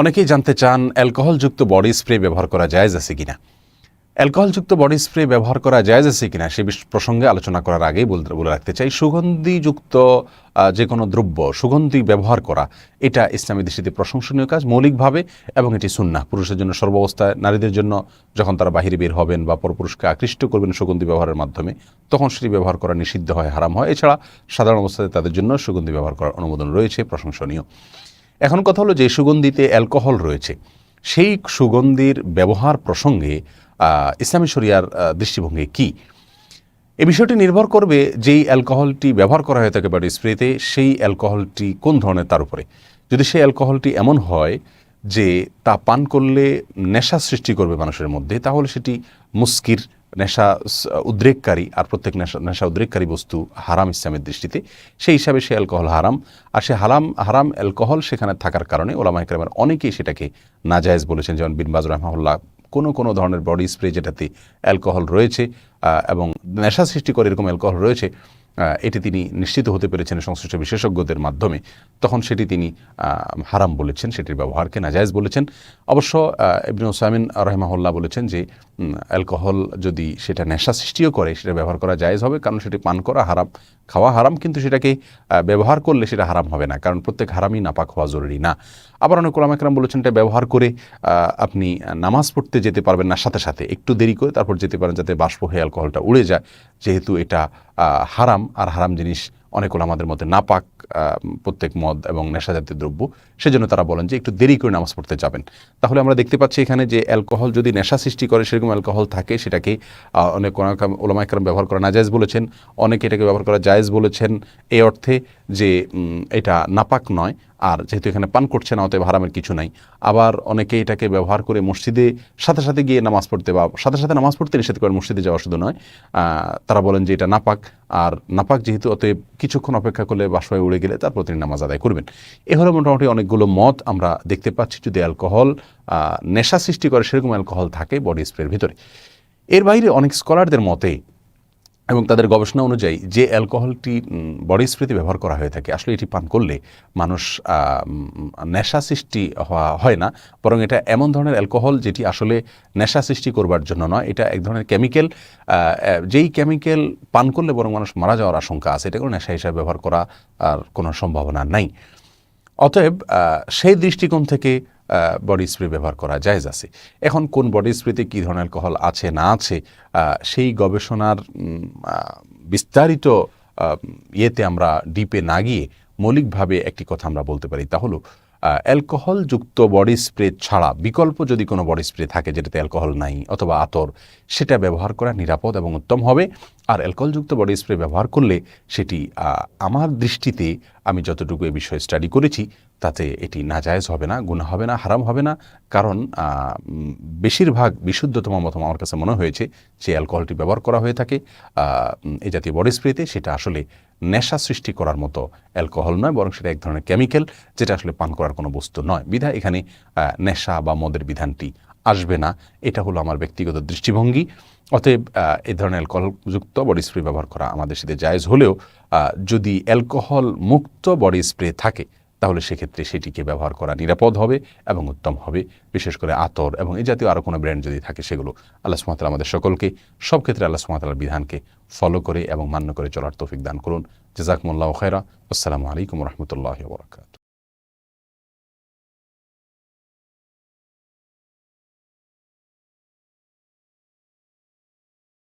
অনেকেই জানতে চান, অ্যালকোহলযুক্ত বডি স্প্রে ব্যবহার করা জায়েজ আছে কিনা? অ্যালকোহলযুক্ত বডি স্প্রে ব্যবহার করা জায়েজ আছে কিনা সে প্রসঙ্গে আলোচনা করার আগেই বলে রাখতে চাই। সুগন্ধিযুক্ত যে কোনো দ্রব্য, সুগন্ধি ব্যবহার করা, এটা ইসলামী দৃষ্টিতে প্রশংসনীয় কাজ, মৌলিকভাবে এবং এটি সুন্না পুরুষের জন্য সর্বাবস্থায়, নারীদের জন্য যখন তারা বাহিরে বের হবেন বা পরপুরুষকে আকৃষ্ট করবেন সুগন্ধি ব্যবহারের মাধ্যমে, তখন সেটি ব্যবহার করা নিষিদ্ধ হয়, হারাম হয়। এছাড়া সাধারণ অবস্থায় তাদের জন্য সুগন্ধি ব্যবহার করার অনুমোদন রয়েছে, প্রশংসনীয়। এখন কথা হলো যে সুগন্ধিতে অ্যালকোহল রয়েছে। সেই সুগন্ধির ব্যবহার প্রসঙ্গে ইসলামী শরিয়ার দৃষ্টিভঙ্গি কি? এ বিষয়টি নির্ভর করবে যেই অ্যালকোহলটি ব্যবহার করা হয়ে থাকে বডি স্প্রেতে, সেই অ্যালকোহলটি কোন ধরনের তার উপরে। যদি সেই অ্যালকোহলটি এমন হয় যে তা পান করলে নেশা সৃষ্টি করবে মানুষের মধ্যে, তাহলে সেটি মুস্কির নেশা উদ্রেককারী আর প্রত্যেক নেশা নেশা উদ্রেককারী বস্তু হারাম ইসলামের দৃষ্টিতে। সেই হিসাবে সে অ্যালকোহল হারাম। আর সে হারাম হারাম অ্যালকোহল সেখানে থাকার কারণে ওলামা ইকরামের অনেকেই সেটাকে নাজায়েজ বলেছেন, যেমন বিনবাজ রহমাউল্লাহ কোনো কোনো ধরনের বডি স্প্রে যেটাতে অ্যালকোহল রয়েছে এবং নেশা সৃষ্টি করে এরকম অ্যালকোহল রয়েছে এটি তিনি নিশ্চিত হতে পেরেছেন সংশ্লিষ্ট বিশেষজ্ঞদের মাধ্যমে। তখন সেটি তিনি হারাম বলেছেন, সেটির ব্যবহারকে নাজায়জ বলেছেন। অবশ্য ইবনে ওসামিন রহমাহুল্লাহ বলেছেন যে অ্যালকোহল যদি সেটা নেশা সৃষ্টিও করে, সেটা ব্যবহার করা জায়েজ হবে, কারণ সেটি পান করা হারাম, খাওয়া হারাম, কিন্তু সেটাকে ব্যবহার করলে সেটা হারাম হবে না, কারণ প্রত্যেক হারামই নাপাক হওয়া জরুরি না। আবার অনেক ওলামা একরাম বলেছেন, এটা ব্যবহার করে আপনি নামাজ পড়তে যেতে পারবেন না, সাথে সাথে, একটু দেরি করে, তারপর যেতে পারেন যাতে বাষ্প হয়ে অ্যালকোহলটা উড়ে যায়, যেহেতু এটা হারাম, আর হারাম জিনিস অনেক আমাদের মধ্যে নাপাক প্রত্যেক মদ এবং নেশাজাতীয় দ্রব্য। সেজন্য তারা বলেন যে একটু দেরি করে নামাজ পড়তে যাবেন। তাহলে আমরা দেখতে পাচ্ছি এখানে যে অ্যালকোহল যদি নেশা সৃষ্টি করে, সেরকম অ্যালকোহল থাকে। সেটাকে অনেক ওলামা একরাম ব্যবহার করা না জায়জ বলেছেন। অনেকে এটাকে ব্যবহার করা জায়েজ বলেছেন। এই অর্থে যে এটা নাপাক নয়। আর যেহেতু এখানে পান করছে না, অতএব হারামের কিছু নাই। আবার অনেকে এটাকে ব্যবহার করে মসজিদে সাথে সাথে গিয়ে নামাজ পড়তে বা সাথে সাথে নামাজ পড়তে নিষেধ করেন মসজিদে যাওয়া শুধু নয়। তারা বলেন যে, এটা নাপাক। আর নাপাক যেহেতু, অতএব কিছুক্ষণ অপেক্ষা করলে বাসবায় উড়ে গেলে তারপর তিনি নামাজ আদায় করবেন। এ হলো মোটামুটি অনেকগুলো মত আমরা দেখতে পাচ্ছি যদি অ্যালকোহল নেশা সৃষ্টি করে সেরকম অ্যালকোহল থাকে বডি স্প্রের ভিতরে। এর বাইরে অনেক স্কলারদের মতে এবং তাদের গবেষণা অনুযায়ী যে অ্যালকোহলটি বডি স্প্রেতে ব্যবহার করা হয়ে থাকে, আসলে এটি পান করলে মানুষ নেশা সৃষ্টি হওয়া হয় না, বরং এটা এমন ধরনের অ্যালকোহল যেটি আসলে নেশা সৃষ্টি করবার জন্য নয়। এটা এক ধরনের কেমিক্যাল যেই কেমিক্যাল পান করলে বরং মানুষ মারা যাওয়ার আশঙ্কা আছে, এটা কোনো নেশা হিসাবে ব্যবহার করা আর কোনো সম্ভাবনা নাই। অতএব সেই দৃষ্টিকোণ থেকে বডি স্প্রে ব্যবহার করা জায়েজ আছে। এখন কোন বডি স্প্রেতে কী ধরনের অ্যালকোহল আছে, না আছে সেই গবেষণার বিস্তারিত ইয়েতে আমরা ডিপে না গিয়ে মৌলিকভাবে একটি কথা আমরা বলতে পারি তা হলো অ্যালকোহলযুক্ত বডি স্প্রে ছাড়া বিকল্প যদি কোনো বডি স্প্রে থাকে যেটাতে অ্যালকোহল নাই অথবা আতর, সেটা ব্যবহার করা নিরাপদ এবং উত্তম হবে। আর অ্যালকোহলযুক্ত বডি স্প্রে ব্যবহার করলে সেটি আমার দৃষ্টিতে আমি যতটুকু এ বিষয়ে স্টাডি করেছি, তাতে এটি নাজায়েজ হবে না গুণা হবে না, হারাম হবে না। কারণ বেশিরভাগ বিশুদ্ধতম মতম আমার কাছে মনে হয়েছে যে অ্যালকোহলটি ব্যবহার করা হয়ে থাকে। এ জাতীয় বডি স্প্রেতে সেটা আসলে নেশা সৃষ্টি করার মতো অ্যালকোহল নয়, বরং সেটা এক ধরনের কেমিক্যাল যেটা আসলে পান করার কোনো বস্তু নয়। বিধায় এখানে নেশা বা মদের বিধানটি আসবে না, এটা হলো আমার ব্যক্তিগত দৃষ্টিভঙ্গি। অতএব এই ধরনের অ্যালকোহলযুক্ত বডি স্প্রে ব্যবহার করা আমাদের সাথে জায়েজ হলেও যদি অ্যালকোহল মুক্ত বডি স্প্রে থাকে, তাহলে সেক্ষেত্রে সেটিকে ব্যবহার করা নিরাপদ হবে এবং উত্তম হবে। বিশেষ করে আতর এবং এই জাতীয় আরও কোনো ব্র্যান্ড যদি থাকে, সেগুলো আল্লাহ সুমাতাল আমাদের সকলকে সব ক্ষেত্রে আল্লাহ সুমাতালার বিধানকে ফলো করে এবং মান্য করে চলার তৌফিক দান করুন। জেজাকমুল্লাহ খেরা আসসালামু আলাইকুম রহমতুল্লাহ বরকাত